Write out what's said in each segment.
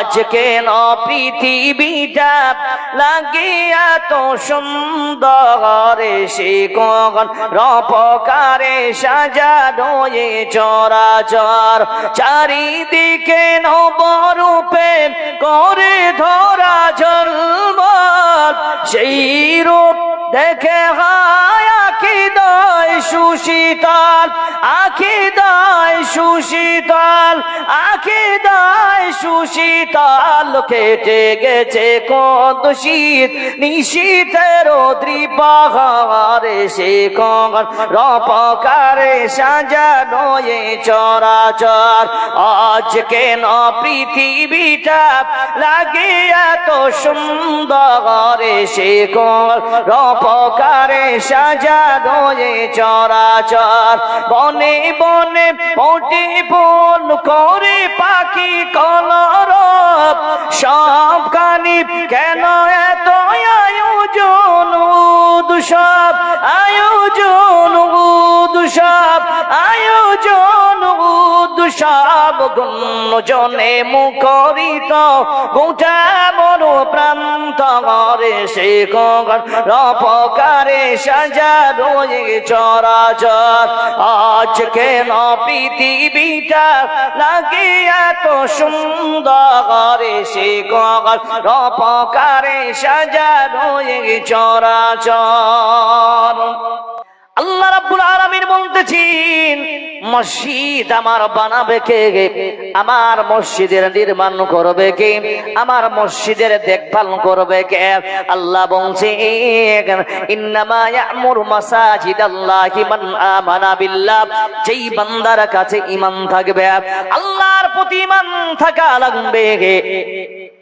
আজ কেন পৃথিবীটা লাগে এত সুন্দর সে কখন রপকারে সাজানো এ চরাচর, চারিদিকে নবরূপে করে ধরা জলমল সেই রূপ দেখে হায় আখি দয় সুশীতল আখি দয় সুশীতল আখি দয় সুশীতল কেটে গেছে কত শীত নিশীতের দ্রিপাহারে সে কখন রপকারে সাজানো এ চরাচর। আজ কেন পৃথিবীটা লাগে এত সুন্দর সে কখন রপকারে সাজানো এ চরাচর, বনে বনে পটি বন করে পাখি কলর সব কানি কেন এত আয়োজন উদুসব আয়োজন উদুসব আয়োজন দুসব গুণ জনে মুখরিত গোটা বড় প্রান্ত ঘরে সে রপকারে সাজা রয়ে চরাচর। আজ কেন পৃথিবীটা লাগে এত সুন্দর সে কখন রপকারে সাজা রয়ে চরাচর। আল্লাহ রাব্বুল আলামিন বলতেছেন, মসজিদ আমার বানাবে কে আমার মসজিদের নির্মাণ করবে কে? আমার মসজিদের দেখভাল করবে কে? আল্লাহ বলছেন, ইন্নামা ইয়ামুরু মাসাজিদাল্লাহি মান আমানা বিল্লাহ। যেই বান্দার কাছে ঈমান থাকবে, আল্লাহর প্রতি ঈমান থাকা লাগবে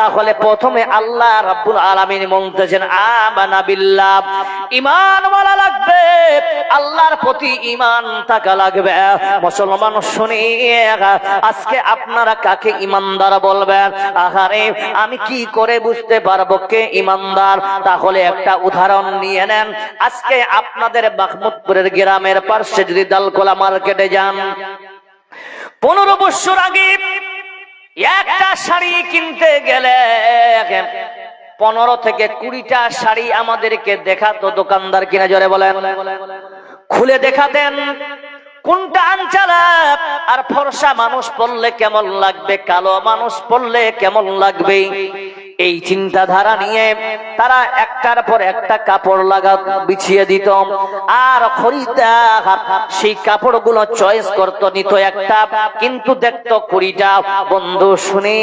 তাহলে প্রথমে আল্লাহ রাব্বুল আলামিন বলতেছেন, আমানা বিল্লাহ। ঈমান বলা লাগবে, আল্লাহর প্রতি ঈমান থাকা লাগবে। মুসলমান শুনে আজকে আপনারা কাকে ঈমানদার বলবেন? আহারে আমি কি করে বুঝতে পারব কে ঈমানদার? তাহলে একটা উদাহরণ নিয়ে নেন। আজকে আপনাদের মাহমুদপুরের গ্রামের পাশে যদি দালকোলা মার্কেটে যান, পনেরো বছর আগে একটা শাড়ি কিনতে গেলে পনেরো থেকে কুড়িটা শাড়ি আমাদেরকে দেখাতো দোকানদার কিনা জরে বলেন। খুলে দেখাতেন, কোনটা আঞ্চাল আর ফর্সা মানুষ পড়লে কেমন লাগবে, কালো মানুষ পড়লে কেমন লাগবে? এই চিন্তাধারা নিয়ে তারা একটার পর একটা কাপড় লাগা বিছিয়ে দিত। আর খরিদার সেই কাপড়গুলো চয়েস করতো, নিত একটা। কিন্তু দেখতো কুড়িটা বন্ধু শুনে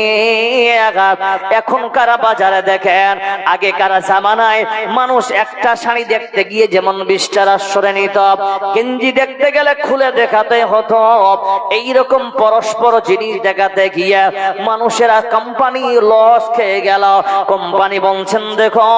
এখনকার বাজারে দেখেন, আগেকার জামানায় মানুষ একটা শাড়ি দেখতে গিয়ে যেমন বিশটার সরে নিত। গেঞ্জি দেখতে গেলে খুলে দেখাতে হতো। এইরকম পরস্পর জিনিস দেখাতে গিয়ে মানুষেরা কোম্পানি লস খেয়ে গেল। কোম্পানি বলছেন, দেখো,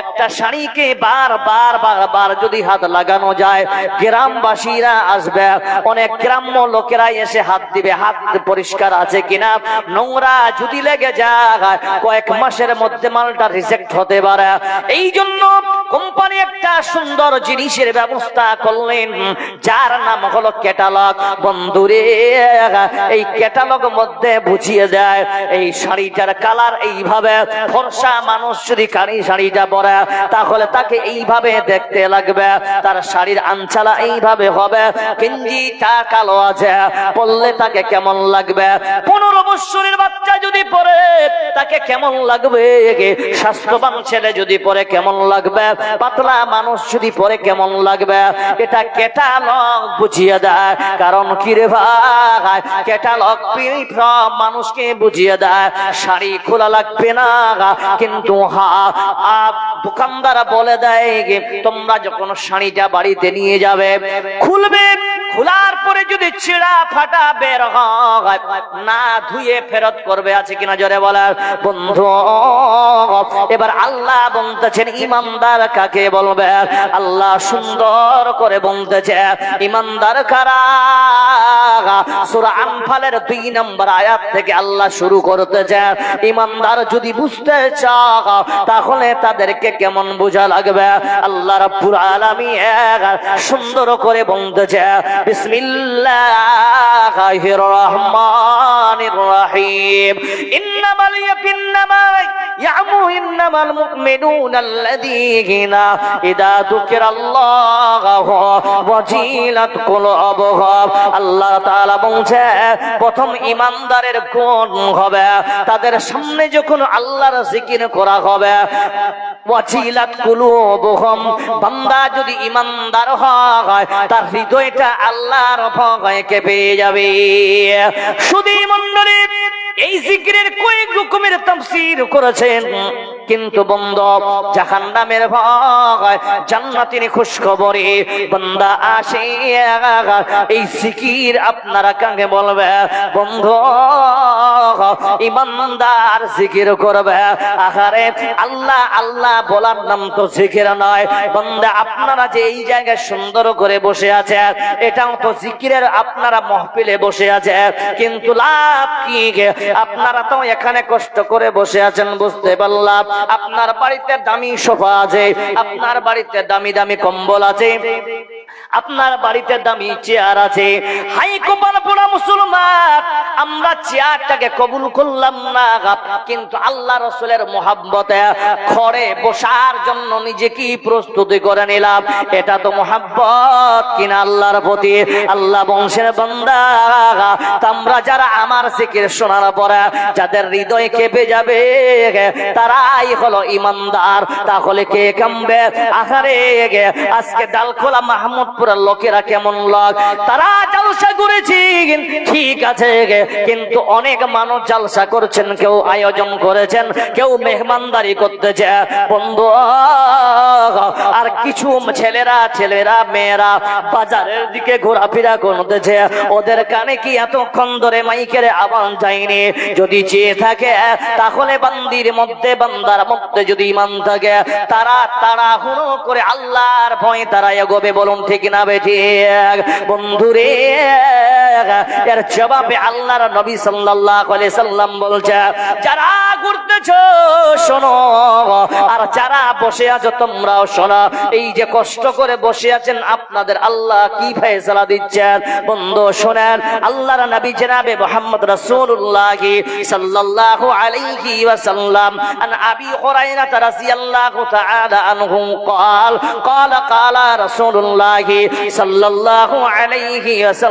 একটা শাড়িকে বারবার বারবার যদি হাত লাগানো যায়, গ্রামবাসীরা আসবে। অনেক গ্রাম্য লোকেরা এসে হাত দিবে। হাত পরিষ্কার আছে কিনা? নোংরা যদি লেগে যায়, কয়েক মাসের মধ্যে মালটা রিজেক্ট হতে পারে। এই জন্য কোম্পানি একটা সুন্দর জিনিসের ব্যবস্থা করলেন, যার নাম হলো ক্যাটালগ। বন্ধুরে, এই ক্যাটালগ মধ্যে বুঝিয়ে দেয়, এই শাড়িটার কালার এইভাবে ফর্সা মানুষ যদি কারি শাড়িটা পরে, তাহলে তাকে এইভাবে দেখতে লাগবে। তার শাড়ির আঞ্চালা এইভাবে হবে। কিঞ্জিটা কালো আছে পড়লে তাকে কেমন লাগবে? পনেরো বৎসরের বাচ্চা যদি পরে, তাকে কেমন লাগবে? স্বাস্থ্যবান ছেলে যদি পরে, কেমন লাগবে? পাতলা মানুষ যদি পরে, কেমন লাগবে? এটা ক্যাটালগ বুঝিয়ে দেয়। কারণ কি রে ভাই? ক্যাটালগ মানুষকে বুঝিয়ে দেয়। শাড়ি খোলা লাগবে না। কিন্তু হা দোকানদার বলে দেয় তোমরা যখন শাড়িটা বাড়িতে নিয়ে যাবে খুলবে। খোলার পরে যদি ছিড়া ফাটা বের না ধুয়ে ফেরত করবে, আছে কিনা জোরে বলার বন্ধু, এবার আল্লাহ বলতেছেন, ইমানদার কাকে বলবে? আল্লাহ সুন্দর করে বলতেছে, ইমানদার কারা? সূরা আনফালের দুই নম্বর আয়াত থেকে আল্লাহ শুরু করতেছে, ইমানদার যদি বুঝতে চাও তাহলে তাদেরকে কেমন বোঝা লাগবে? আল্লাহ রাব্বুল আলামিন সুন্দর করে বলতেছে বিসমিল্লাহির রহমানির রহিম ইন্নামাল ইয়াকিন্নামা ইয়ামু ইন্নামাল মুমিনুনা আল্লাযীনা ইযা যুকিরাল্লাহু ওয়াজিলাত কুলুবুহুম। আল্লাহ তাআলা বলছে, প্রথম ইমানদারের গুণ হবে। তাদের সামনে যখন আল্লাহর জিকির করা হবে ওয়াজিলাত কুলুবুহুম। বান্দা যদি ইমানদার হয় তার হৃদয়টা আল্লাহর ভয়ে কেঁপে যাবে। শুধু মণ্ডলী এই জিকিরের কয়েক রকমের তাফসীর করেছেন। কিন্তু বন্ধ জাহান নামের ভয় জান্নাতির খুশখবরে, বান্দা আসে এই জিকির আপনারা কাকে বলবে? বন্ধ, ইমানদার জিকির করবে। আহারে, আল্লাহ আল্লাহ বলার নাম তো জিকির নয়। বান্দা, আপনারা যে এই জায়গায় সুন্দর করে বসে আছে এটাও তো জিকিরের আপনারা মহফিলে বসে আছে কিন্তু লাভ কি আপনারা তো এখানে কষ্ট করে বসে আছেন, বুঝতে পারলাম। আপনার বাড়িতে দামি সোফা আছে, আপনার বাড়িতে দামি দামি কম্বল আছে। আপনার বাড়িতে দামি চেয়ার আছে। হাই কপাল পোড়া মুসলমান, আমরা চেয়ারটাকে কবুল করলাম না কিন্তু আল্লাহ রসুলের মোহাব্বতে খড়ে বসার জন্য নিজেকে প্রস্তুতি করে নিলাম। এটা তো মোহাব্বত কিনা আল্লাহর প্রতি? আল্লাহ বংশের বান্দা তোমরা যারা আমার জিকির শোনার পরে যাদের হৃদয় কেঁপে যাবে, তারাই হলো ইমানদার। তাহলে কে কামবে? আহারে আজকে ডালখোলা মাহমুদপুরের লোকেরা কেমন লোক? তারা জলসা করেছি ঠিক আছে কিন্তু অনেক মানুষ জলসা করছেন, কেউ আয়োজন করেছেন, কেউ মেহমানদারি করতেছে। বন্ধু, আর কিছু ছেলেরা ছেলেরা, মেয়েরা বাজারের দিকে ঘোরাফেরা করতেছে। ওদের কানে কি এতক্ষণ ধরে মাইকের আওয়াজ যায়নি? যদি চেয়ে থাকে, তাহলে বান্দির মধ্যে, বান্দার মধ্যে যদি ইমান থাকে, তারা তারা হুনো করে আল্লাহর ভয় তারা এগোবে, বলুন ঠিক না বেঠি বন্ধুরে এর জবাবে আল্লাহর নবী সাল্লাল্লাহু আলাইহি সাল্লাম বলছে যারা ঘুরতেছো শোনো আর যারা বসে আছো তোমরাও শোনো এই যে কষ্ট করে বসে আছেন আপনাদের আল্লাহ কি ফয়সালা দিচ্ছেন বন্ধু শোনেন আল্লাহর নবী জনাবে মুহাম্মদ রাসূলুল্লাহ সাল্লাল্লাহু আলাইহি ওয়াসাল্লাম আন আবি হুরায়রা রাদিয়াল্লাহু তাআলা আনহু قال قال قال رسول الله صلى الله عليه وسلم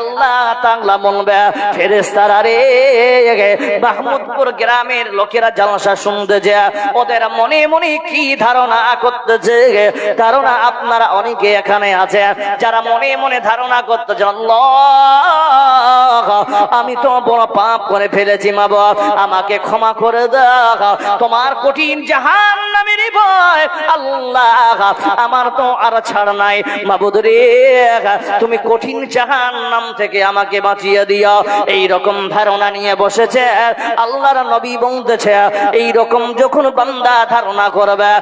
আল্লাহ মাহমুদপুর গ্রামের লোকেরা শুনতে যে ওদের মনে মনে কি ধারণা আপনারা অনেকে এখানে আছে, যারা মনে মনে ধারণা করতেছে, আল্লাহ, আমি তো বড় পাপ করে ফেলেছি মা বাপ, আমাকে ক্ষমা করে দাও। তোমার কঠিন জাহান নামের আমার তুমি কঠিন জাহান নাম থেকে আমাকে বাঁচিয়ে দিও। এই ধারণা নিয়ে বসেছে, আল্লাহর নবী বলতেছে এই যখন বান্দা ধারণা করবে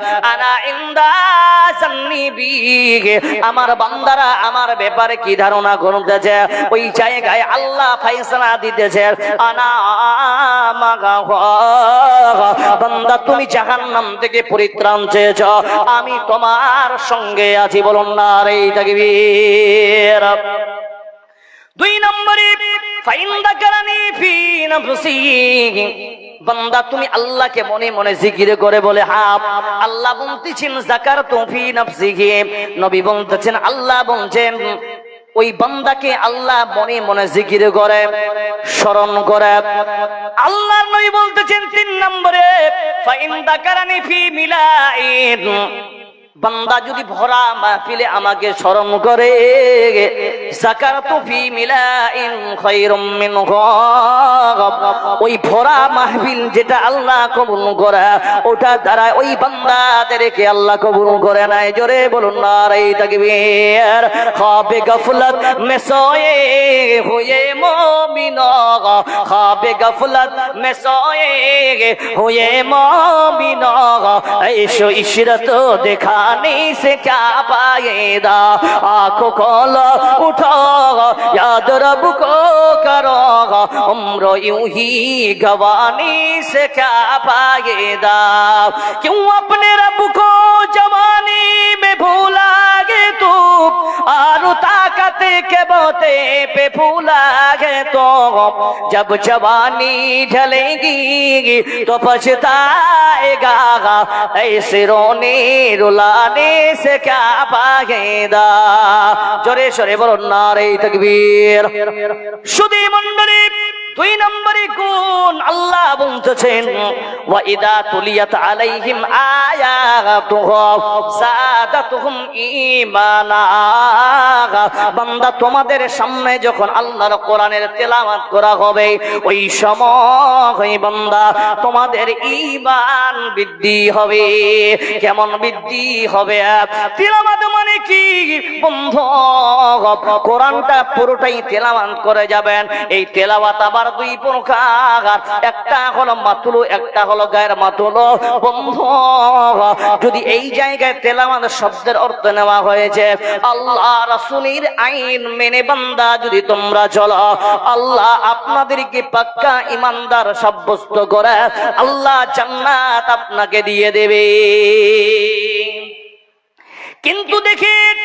আমার বান্দারা আমার ব্যাপারে কি ধারণা করতেছে? ওই জায়গায় আল্লাহ ফাইসলা দিতেছে, আনা বান্দা, তুমি জাহান্নাম থেকে পরিত্রাণ চেয়েছ, আমি তোমার সঙ্গে আছি, বলুন না রে তাকবীর। দুই নম্বরে ফাইন্দা কারানি ফি নাফসি। বান্দা, তুমি আল্লাহকে মনে মনে জিকির করে বলে হাফ আল্লাহ বলতেছেন জাকার তুফি নাফসিহি। নবী বলতেছেন, আল্লাহ বলছেন, ওই বান্দাকে আল্লাহ মনে মনে জিকির করে, স্মরণ করে। আল্লাহর নবী বলতেছেন তিন নম্বরে ফাইন দাকারানি ফি মিলাইন। বান্দা যদি ভরা মাহফিলে আমাকে স্মরণ করে ওই ভরা মাহফিল যেটা আল্লাহ কবুল করা, ওটা দ্বারা ওই বান্দাদেরকে আল্লাহ কবুল করে নাই। জোরে বলুন তাকবীর। খাবে মে সোয়ে মুমিন খাবে গফলত মে সোয়ে মুমিন এই দেখা दिखाने से क्या पाएगा आँखों खोलो, उठो, याद रब को करो। उम्र यूँ ही गवानी से क्या पाएगा क्यों अपने रब को जवानी में भूला तू आरुता कते के बोते पे फूला है तो जब जवानी ढलेगी तो पछताएगा ऐसे रोने रुलाने से क्या पागेदा जोरे शोरे बोलो नारे तकबीर सुधी मंडली দুই নম্বরে গুণ আল্লাহ বলতেছেন ওয়া ইদা তুলিয়াত আলাইহিম আয়াতুহু সাদাতুহুম ঈমানা। বান্দা, তোমাদের সামনে যখন আল্লাহর কোরআনের তেলাওয়াত করা হবে, ওই সময় বান্দা, তোমাদের ঈমান বৃদ্ধি হবে। কেমন বৃদ্ধি হবে? তেলাওয়াত মানে কি? বন্ধু, কোরআনটা পুরোটাই তেলাওয়াত করে যাবেন। এই তেলাওয়াত আবার দুই প্রকার। একটা হলো মাতুলু, একটা হলো গায়ের মাতুলু। বন্ধু, যদি এই জায়গায় তেলাওয়াত শব্দের অর্থ নেওয়া হয়েছে, আল্লাহ রাসূলের আইন মেনে বান্দা যদি তোমরা চলো, আল্লাহ আপনাদেরকে পাক্কা ইমানদার সাব্যস্ত করে আল্লাহ জান্নাত আপনাকে দিয়ে দেবে। কিন্তু দেখেন,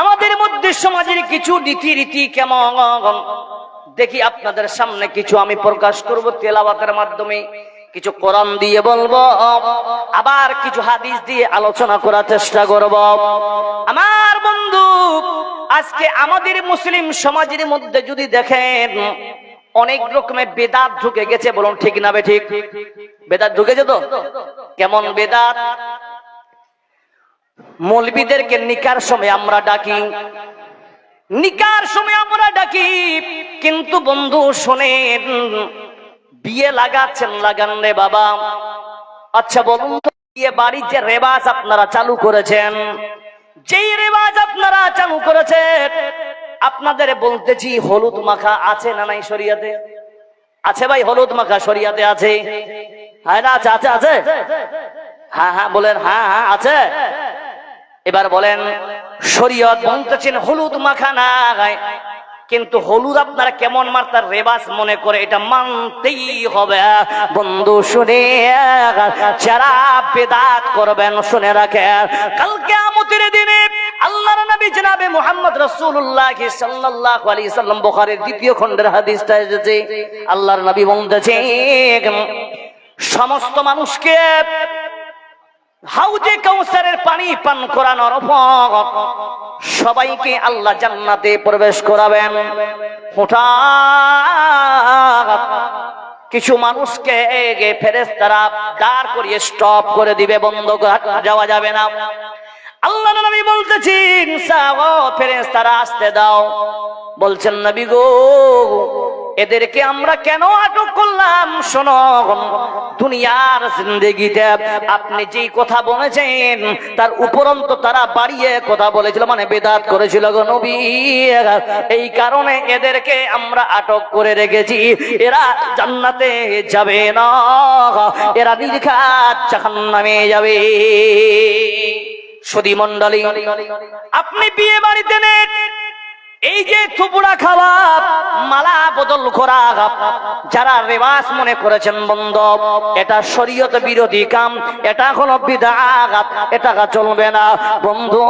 আমাদের মধ্যে সমাজের কিছু রীতি রীতি কেমন? দেখি আপনাদের সামনে কিছু আমি প্রকাশ করব তেলাওয়াতের মাধ্যমে। কিছু কোরআন দিয়ে বলব, আবার কিছু হাদিস দিয়ে আলোচনা করার চেষ্টা করব। আমার বন্ধু, আজকে আমাদের মুসলিম সমাজের মধ্যে যদি দেখেন, অনেক রকমের বেদাত ঢুকে গেছে, বলুন ঠিক না ঠিক? বেদাত ঢুকেছে তো? কেমন বেদাত? মৌলবিদেরকে নিকার সময় আমরা ডাকি। নিকার সময় আমরা ডাকি, কিন্তু বন্ধু শোনেন, বিয়ে লাগাচ্ছেন লাগান রে বাবা। আচ্ছা বলুন তো, বিয়ে বাড়ির যে রেবাজ আপনারা চালু করেছেন? যেই রেবাজ আপনারা চালু করেছেন, আপনাদের বলতেছি হলুদ মাখা আছে না নাই শরিয়াতে? আছে ভাই, হলুদ মাখা শরিয়াতে আছে। হ্যাঁ না, আছে আছে আছে। হ্যাঁ হ্যাঁ বলেন হ্যাঁ হ্যাঁ আছে। এবার বলেন, শরীয়ত বলতেছেন, হলুদ মাখা নাই কিন্তু হলুদ আপনারা কেমন মারতার রেবাস মনে করে, এটা মানতেই হবে। বন্ধু, শুনে, যারা বেদাত করবেন, শুনে রাখে কালকে আমতের দিনে আল্লাহর নবী জনাবে মুহাম্মদ রাসূলুল্লাহ সাল্লাল্লাহু আলাইহি সাল্লাম, বুখারীর দ্বিতীয় খণ্ডের হাদিসটা এসেছে। আল্লাহর নবী বলতেছেন, সমস্ত মানুষকে হাউজে কাউসারের পানি পান করানোর পর সবাইকে আল্লাহ জান্নাতে প্রবেশ করাবেন। হঠাৎ কিছু মানুষকে ফেরেস্তারা দাঁড় করিয়ে স্টপ করে দিবে, বন্ধ যাওয়া যাবে না। আল্লাহ নবী বলতেছেন ফেরেস্তারা আসতে দাও। বলছেন, নবী গো এদেরকে আমরা কেন আটক করলাম? শোনো, দুনিয়ার জিন্দগিতে আপনি যেই কথা বলেছেন, তার উপরন্ত তারা বাড়িয়ে কথা বলেছিল মানে বেদাত করেছিল গো নবী। এই কারণে এদেরকে আমরা আটক করে রেখেছি। এরা জান্নাতে যাবে না, এরা নির্ঘাত জাহান্নামে যাবে। সুদী মন্ডলী আপনি বিয়ে বাড়িতে নেন এই যে থুপুড়া খাওয়া মালা বদল করা যারা রেবাস মনে করেছেন বন্ধ, এটা শরীয়ত বিরোধী কাম, এটা কোনো বিদাঘাত এটা চলবে না। বন্ধু,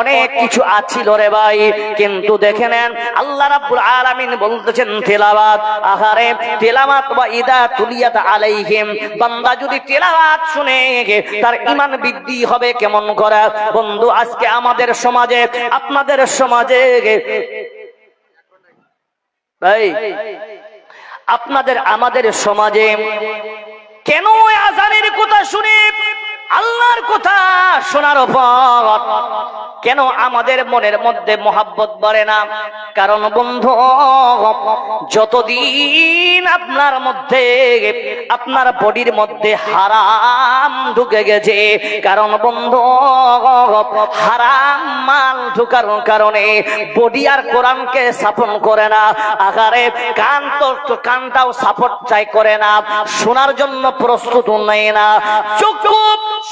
অনেক কিছু আছিল রে ভাই, কিন্তু দেখে নেন, আল্লাহ রাব্বুল আলামিন বলতেছেন তেলাওয়াত। আহারে, তেলাওয়াত বা ইদা তুলিয়াত আলাইহিম, বান্দা যদি তেলাওয়াত শুনে তার ঈমান বৃদ্ধি হবে কেমন করে? বন্ধু, আজকে আমাদের সমাজে আপনাদের সমাজে ভাই আপনাদের আমাদের সমাজে কেন আজানের কথা শুনে? আল্লাহর কথা শোনার পর কেন আমাদের মনের মধ্যে মোহাব্বত বাড়ে না? কারণ বন্ধু, যতদিন আপনার মধ্যে, আপনার বডির মধ্যে হারাম ঢুকে গেছে, কারণ বন্ধু, হারাম মাল ঢুকার কারণে বডি আর কোরআনকে স্থাপন করে না আকারে কান তো কানটাও সাপোর্ট চাই করে না, শোনার জন্য প্রস্তুত নেয় না চক্ষু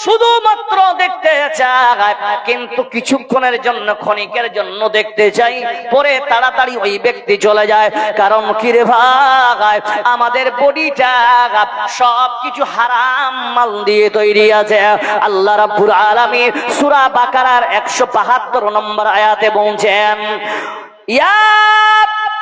শুধুমাত্র দেখতে চায় কিন্তু কিছুক্ষণের জন্য, ক্ষণিকের জন্য দেখতে চাই, পরে তাড়াতাড়ি ওই ব্যক্তি চলে যায়। কারণ কি রে ভাই? আমাদের বডিটা সব কিছু হারাম মাল দিয়ে তৈরি আছে। আল্লাহ রাব্বুল আলামিন সূরা বাকারার 172 নম্বর আয়াতে বলছেন, ইয়া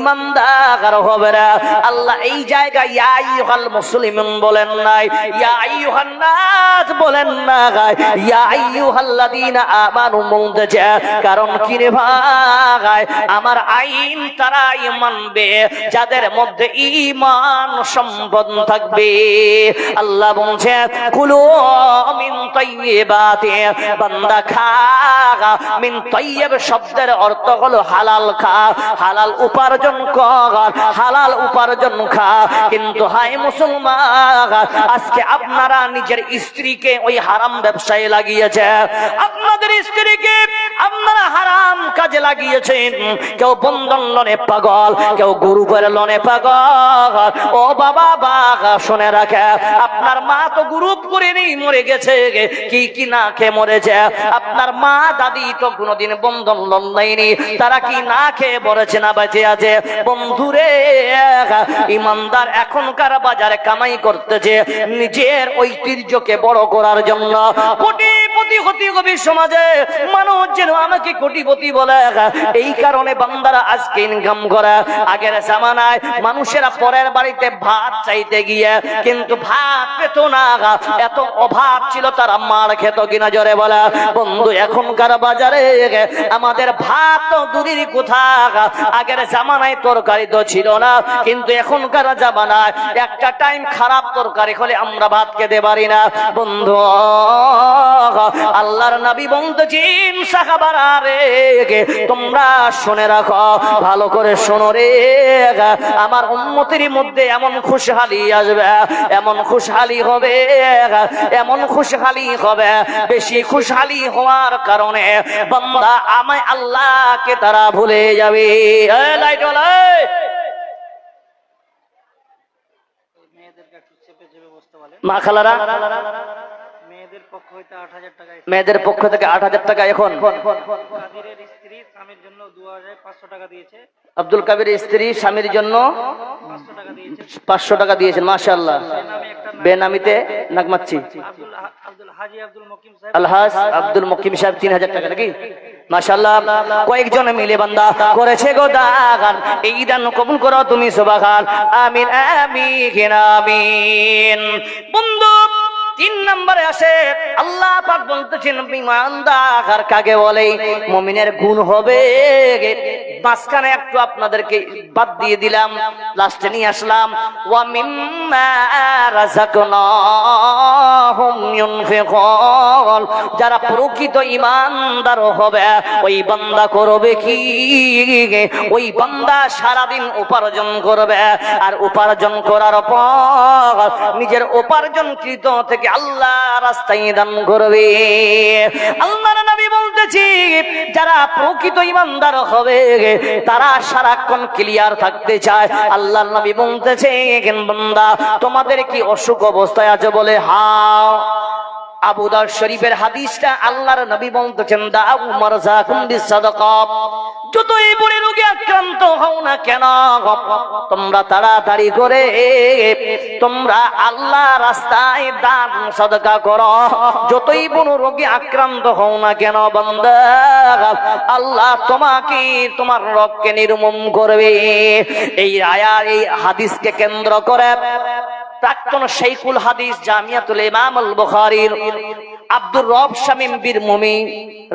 ইমানদার হবে না। আল্লাহ এই জায়গায় বলেন নাই। নাস বলেন না আমানু বলতেছে। কারণ কি রে ভাই? আমার আইন তারাই মানবে, যাদের মধ্যে ঈমান সম্পদ থাকবে। আল্লাহ বলছে, কুলু মিন তাইয়্যিবাতি বান্দা খা মিন তাইয়্যিব শব্দের অর্থ হলো হালাল খা। হালাল উপার্জন কর, হালাল উপার্জন খা কিন্তু হাই মুসলমান, আজকে আপনারা নিজের স্ত্রীকে ওই হারাম ব্যবসায় লাগিয়েছে। আপনাদের স্ত্রীকে আপনারা হারাম কাজে লাগিয়েছেন। কেউ বন্ধন লনে পাগল, কেউ গ্রুপের লনে পাগল। ও বাবা বাগা শুনে রাখে, আপনার মা তো গ্রুপ করে নেই মরে গেছে কি কি না খেয়ে মরেছে? আপনার মা, দাদি তো কোনোদিন বন্ধন লন নেয়নি তারা কি না খেয়ে মরেছে না বেঁচে আছে? বন্ধুরে ইমানদার এখনকার বাজারে কামাই করতেছে, নিজের ঐতিহ্যকে বড় করার জন্য। মানুষেরা পরের বাড়িতে ভাত চাইতে গিয়ে কিন্তু ভাত পেত না। এত অভাব ছিল, তারা মার খেত কিনা জরে বলে। বন্ধু, এখনকার বাজারে আমাদের ভাত তো দূরের কোথা। আগের জামানায় তরকারি তো ছিল না, কিন্তু এখনকার জামানায় একটা টাইম খারাপ তরকারি হলে আমরা ভাত খেতে পারি না। বন্ধু, আল্লাহর নবী বলতেছেন সাহাবারা রে, তোমরা শুনে রাখো, ভালো করে শোনো রে। আমার উন্মতির মধ্যে এমন খুশহালি আসবে, এমন খুশহালি হবে, এমন খুশহালি হবে, বেশি খুশহালি হওয়ার কারণে বান্দা আমায় আল্লাহকে তারা ভুলে যাবে। লাইট মা খালারা মেয়েদের পক্ষ থেকে আট হাজার টাকা এখন। আব্দুল কাবির স্ত্রী স্বামীর জন্য পাঁচশো টাকা দিয়েছে। পাঁচশো টাকা দিয়েছেন মাশাআল্লাহ। বেনামিতে নাগমাচ্ছি। আলহাজ আব্দুল মকিম সাহেব তিন হাজার টাকা নাকি? মাশাল্লাহ কয়েকজন মিলে বান্দা করেছে গো দাগান। এই দান কবুল করো তুমি সুবাহান। আমিন আমিন আমিন। বন্ধু তিন নম্বরে আসে, আল্লাহ পাক বলতেছেন ইমানদার কাকে বলে? মুমিনের গুণ হবে মাঝখানে একটু আপনাদেরকে বাদ দিয়ে দিলাম, লাস্টে নিয়ে আসলাম, ওয়া মিম্মা রাযাকনাহুম ইউনফিকুন যারা প্রকৃত ইমানদার হবে, ওই বান্দা করবে কি ওই বান্দা সারাদিন উপার্জন করবে, আর উপার্জন করার পর নিজের উপার্জনকৃত থেকে আল্লাহ রাস্তায় দান করবে। আল্লাহ নবী বলতেছি, যারা প্রকৃত ইমানদার হবে, তারা সারাক্ষণ ক্লিয়ার থাকতে চায়। আল্লাহ নবী বলতেছে বান্দা, তোমাদের কি অসুখ অবস্থায় আছে বলে? হা আবুদার শরীফের হাদিসটা আল্লাহর নবী বলতেছেন, দাউ মারজাকুম বিসাদাকা যতই বড় রোগে আক্রান্ত হও না কেন, তোমরা তাড়াতাড়ি করে তোমরা আল্লাহ রাস্তায় দান সদকা করো। যতই বড় রোগে আক্রান্ত হও না কেন, বান্দা, আল্লাহ তোমাকে তোমার রোগকে নির্মূল করবে। এই আয়ার, এই হাদিসকে কেন্দ্র করে প্রাক্তন শেখুল হাদিস জামিয়াতুল ইমাম আল বুখারীর আব্দুর রব শামীম বীর মুমি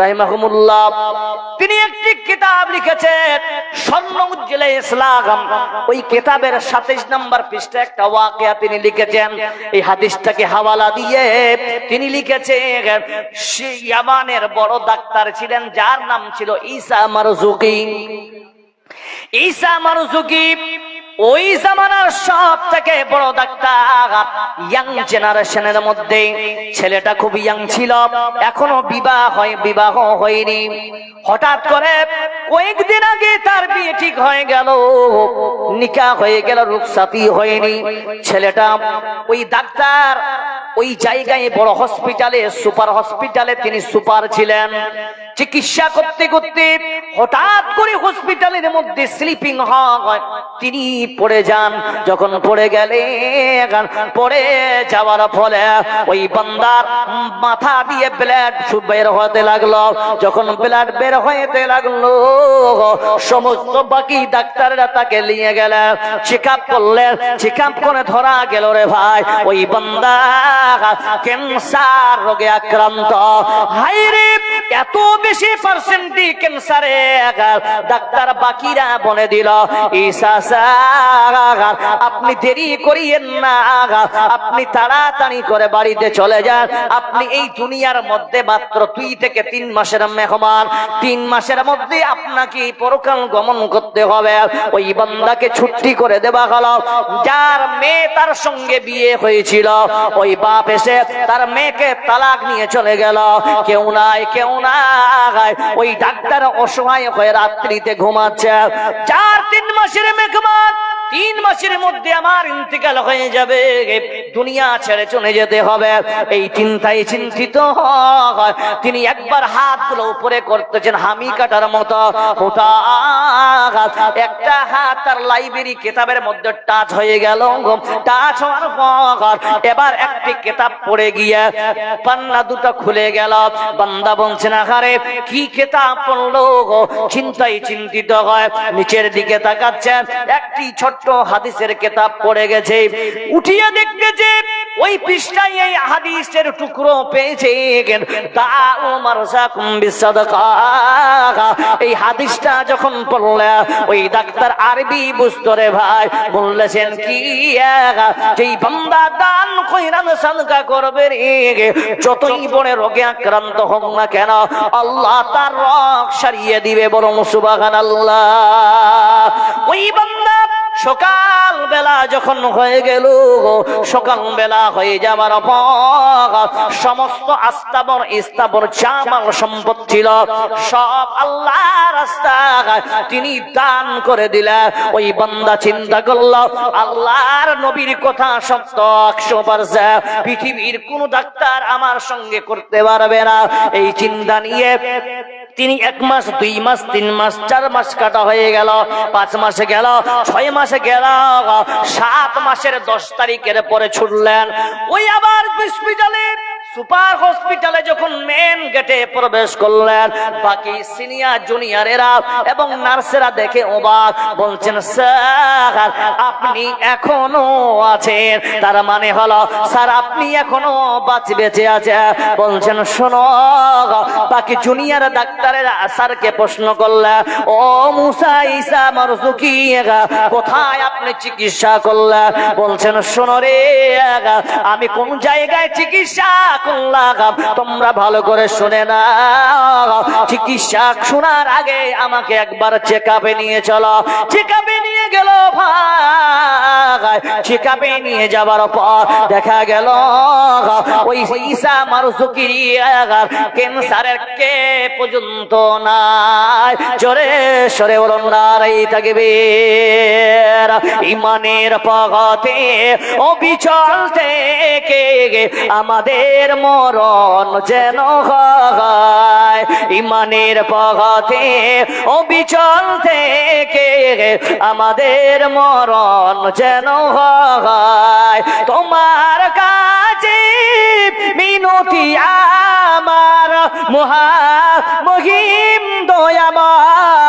রাহিমাহুমুল্লাহ, তিনি একটি কিতাব লিখেছেন, স্বর্ণ উজ্জ্বলে ইসলাম। ওই কিতাবের 27 নম্বর পৃষ্ঠা একটা ওয়াকিয়া তিনি লিখেছেন। এই হাদিসটাকে হাওয়ালা দিয়ে তিনি লিখেছেন ইয়ামানের বড় ডাক্তার ছিলেন, যার নাম ছিল ঈসা মারজুকি। ঈসা মারজুকি ওই জামানার সব থেকে বড় ডাক্তার ইয়াং জেনারেশনের মধ্যে। ছেলেটা খুব ইয়াং ছিল, এখনও বিবাহ হয়, বিবাহ হয়নি। হঠাৎ করে কয়েকদিন আগে তার বিয়ে ঠিক হয়ে গেল, নিকা হয়ে গেল রুকসাতি হয়নি। ছেলেটা ওই ডাক্তার, ওই জায়গায় বড় হসপিটালে সুপার হসপিটালে তিনি সুপার ছিলেন। চিকিৎসা করতে করতে হঠাৎ করে হসপিটালের মধ্যে স্লিপিং হয়। তিনি পড়ে যান, যখন পড়ে গেলে পড়ে যাওয়ার ফলে ওই বান্দার মাথা দিয়ে ব্লাড বের হতে লাগল। যখন ব্লাড বের হতে লাগল, সমস্ত বাকি ডাক্তাররা তাকে নিয়ে গেলেন চেক আপ করলেন চেক আপ করে ধরা গেল রে ভাই। ওই বান্দা ক্যান্সার রোগে আক্রান্ত। হাই রে এত বেশি পার্সেন্টি ক্যান্সারে ডাক্তার বাকিরা দিল আপনি দেরি করিয়েন না আপনি তাড়াতাড়ি করে বাড়িতে চলে যান। আপনি এই দুনিয়ার মধ্যে মাত্র দুই থেকে তিন মাসের মেহমান। তিন মাসের মধ্যে আপনাকে পরকাল গমন করতে হবে। ওই বান্দাকে ছুটি করে দেওয়া হলো। যার মেয়ে তার সঙ্গে বিয়ে হয়েছিল, ওই বাপ এসে তার মেয়েকে তালাক নিয়ে চলে গেল। কেউ নাই, কেউ ওই ডাক্তার অসহায় হয়ে রাত্রিতে ঘুমাচ্ছে। চার তিন মাসের মেঘমান তিন মাসের মধ্যে আমার ইন্তিকাল হয়ে যাবে। দুনিয়া ছেড়ে চলে যেতে হবে। এই চিন্তায় চিন্তিত তিনি একবার হাতগুলো উপরে করতেছেন হামি কাটার মতো। একটা হাত তার লাইব্রেরি কেতাবের মধ্যে টাচ হয়ে গেল। টাচ হওয়ার পর এবার একটি কেতাব পড়ে গিয়ে পান্না দুটো খুলে গেল। বান্দা বলছে না হারে কি কেতাব পড়ল চিন্তায় চিন্তিত হয়। নিচের দিকে তাকাচ্ছেন একটি ছোট্ট হাদিসের কেতাব পড়ে গেছে। উঠিয়ে দেখতেছে, ওই পৃষ্ঠায় এই হাদিসের টুকরো পেয়েছে। এই হাদিসটা যখন পড়লে, ওই ডাক্তার আরবি বুঝতো রে ভাই, বললেছেন, কি যেই বান্দা দান কইরান সাদকা করবে রে যতই বড় রোগে আক্রান্ত হোক না কেন, আল্লাহ তার রোগ সারিয়ে দিবে বরং সুবহানাল্লাহ। ওই বান্দা সকাল বেলা যখন হয়ে গেল সকাল বেলা হয়ে যাবার পর সমস্ত আস্তাবর ইস্তাবর চামাল সম্পদ ছিল, সব আল্লাহ রাস্তা তিনি দান করে দিলেন ওই বান্দা চিন্তা করল, আল্লাহর নবীর কথা সত্য একশো পৃথিবীর কোন ডাক্তার আমার সঙ্গে করতে পারবে না। এই চিন্তা নিয়ে তিনি এক মাস, দুই মাস, তিন মাস, চার মাস কাটা হয়ে গেল, পাঁচ মাসে গেল, ছয় মাসে গেল, সাত মাসের দশ তারিখের পরে ছুটলেন। ওই আবার হসপিটালে সুপার হসপিটালে যখন মেন গেটে প্রবেশ করলেন, বাকি সিনিয়র জুনিয়রেরা এবং নার্সেরা দেখে অবাক বলছেন, স্যার, আপনি এখনও আছেন। তার মানে হলো, স্যার, আপনি এখনও বাঁচ বেঁচে আছে বলছেন, শোনো, বাকি জুনিয়র ডাক্তারেরা স্যারকে প্রশ্ন করলেন, ও মুসা ইসা মারজুকি কোথায় আপনি চিকিৎসা করলেন? বলছেন, শোনো রে আমি কোন জায়গায় চিকিৎসা তোমরা ভালো করে শুনে না চিকিৎসা শোনার আগে আমাকে একবার চেক আপে নিয়ে চলো। চেক আপে নিয়ে গেল ভাই চেকাপে নিয়ে যাবার পর দেখা গেল ওই ক্যান্সারের কে পর্যন্ত নাই। জোরে সরে ওরন্দার এই থাকবে ইমানের পগতে অবিচল থেকে আমাদের মরণ যেন হয়, ইমানের পগতে অবিচল থেকে আমাদের মরণ যেন হয়। তোমার কাছে মিনতি আমার, মহা মহিম দয়াময়।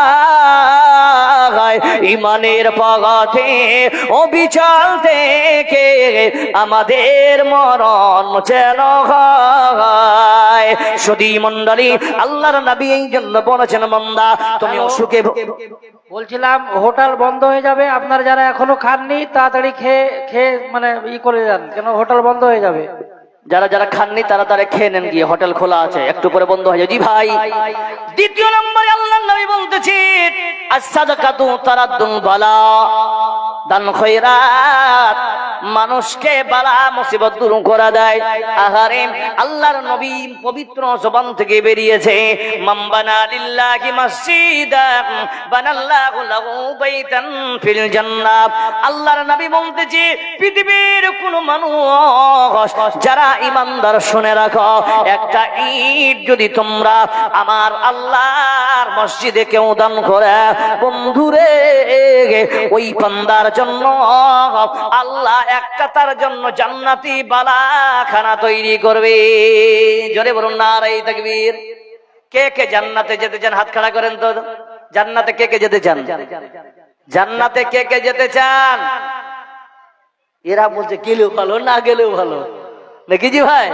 ইমানের পগতে অবিচল থেকে আমাদের মরণ যেন হয়। সদী মন্ডলী আল্লাহর নবী এই জন্য বলেছেন মন্দা তুমি অসুখে বলছিলাম হোটেল বন্ধ হয়ে যাবে। আপনারা যারা এখনও খাননি তাড়াতাড়ি খেয়ে খেয়ে মানে ই করে যান। কেন? হোটেল বন্ধ হয়ে যাবে। যারা যারা খাননি তারা তারা খেয়ে নেন গিয়ে। হোটেল খোলা আছে। একটু পরে বন্ধ হয়ে যাবে। জি ভাই। দ্বিতীয় নম্বরে আল্লাহ মানুষকে বালা মুসিবত দূর করা দেয়। আল্লাহর নবী পবিত্র জবান থেকে বেরিয়েছে। মাম্বানা লিল্লাহি মাসজিদান বানাল্লাহু লাহু বাইতান ফিল আল্লাহর নবী বলতেছে, পৃথিবীর কোন মানুষ যারা ইমানদার শুনে রাখো, একটা ইট যদি তোমরা আমার আল্লাহর মসজিদে কেউ দান করে বন্ধুরে, ওই বান্দার জন্য, আল্লাহ একটা তার জন্য জান্নাতি বালাখানা তৈরি করবে। জোরে বলুন না এই তাকবীর। কে কে জান্নাতে যেতে চান? হাত খাড়া করেন তো। জান্নাতে কে কে যেতে চান? জান্নাতে কে কে যেতে চান? এরা বলছে, গেলেও ভালো, না গেলেও ভালো। নাকি জি ভাই?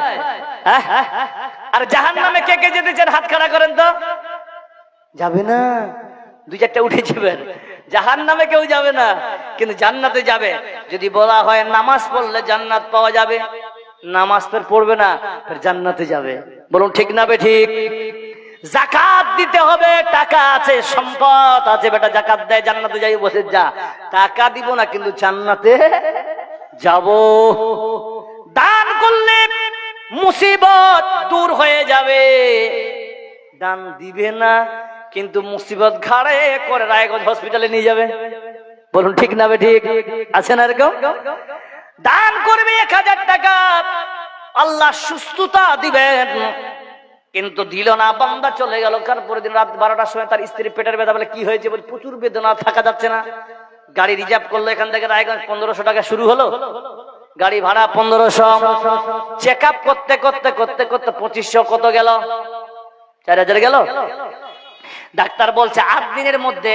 আর জাহান নামে কে কে যেতে চান? হাত খাড়া করেন তো। যাবে না। দুই চারটা উঠে যাবেন জাহান নামে কেউ যাবে না, কিন্তু জান্নাতে যাবে। যদি বলা হয় নামাজ পড়লে জান্নাত পাওয়া যাবে, নামাজ ফের পড়বে না, ফের জান্নাতে যাবে। বলুন, ঠিক না বে ঠিক? জাকাত দিতে হবে, টাকা আছে, সম্পদ আছে, বেটা জাকাত দেয়, জান্নাতে যাই, বসে যা। টাকা দিব না, কিন্তু জান্নাতে যাব। দান করলে মুসিবত দূর হয়ে যাবে। দান দিবে না কিন্তু মুসিবত ঘাড়ে করে রায়গঞ্জ হসপিটালে নিয়ে যাবে। বলুন, ঠিক না ঠিক? আছে না এরকম দান করবে এক হাজার টাকা। আল্লাহ সুস্থতা দিবেন। কিন্তু দিল না, বান্দা চলে গেল। কার পরের দিন রাত বারোটার সময় তার স্ত্রীর পেটের ব্যথা বলে, কি হয়েছে বলে প্রচুর বেদনা, থাকা যাচ্ছে না। গাড়ি রিজার্ভ করল এখান থেকে রায়গঞ্জ, পনেরোশো টাকা শুরু হলো। গাড়ি ভাড়া পনেরোশো। চেক আপ করতে করতে করতে করতে পঁচিশশো কত গেল? চার হাজার গেল? ডাক্তার বলছে, আট দিনের মধ্যে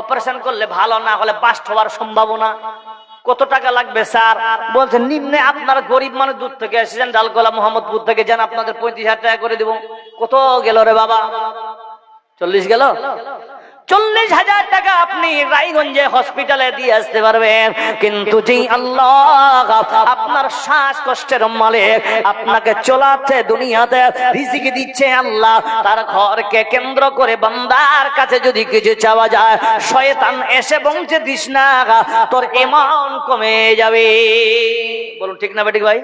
অপারেশন করলে ভালো না হলে বাস্ট হওয়ার সম্ভাবনা। কত টাকা লাগবে, স্যার? বলছে, নিম্নে আপনার গরিব মানুষ দূর থেকে এসেছেন, ডালগোলা মোহাম্মদপুর থেকে, যান আপনাদের পঁয়ত্রিশ হাজার টাকা করে দিব। কত গেল রে বাবা? চল্লিশ গেল? চল্লিশ হাজার টাকা আপনি রায়গঞ্জে হসপিটালে দিয়ে আসতে পারবেন। কিন্তু যেই আল্লাহ আপনার শ্বাস কষ্টের মালিক, আপনাকে চলাচ্ছে দুনিয়াতে, রিজিক দিচ্ছে আল্লাহ, তার ঘরকে কেন্দ্র করে বান্দার কাছে যদি কিছু চাওয়া যায়, শয়তান এসে বংশে দিস না তোর এমন কমে যাবে। বলুন ঠিক না বেটিক ভাই?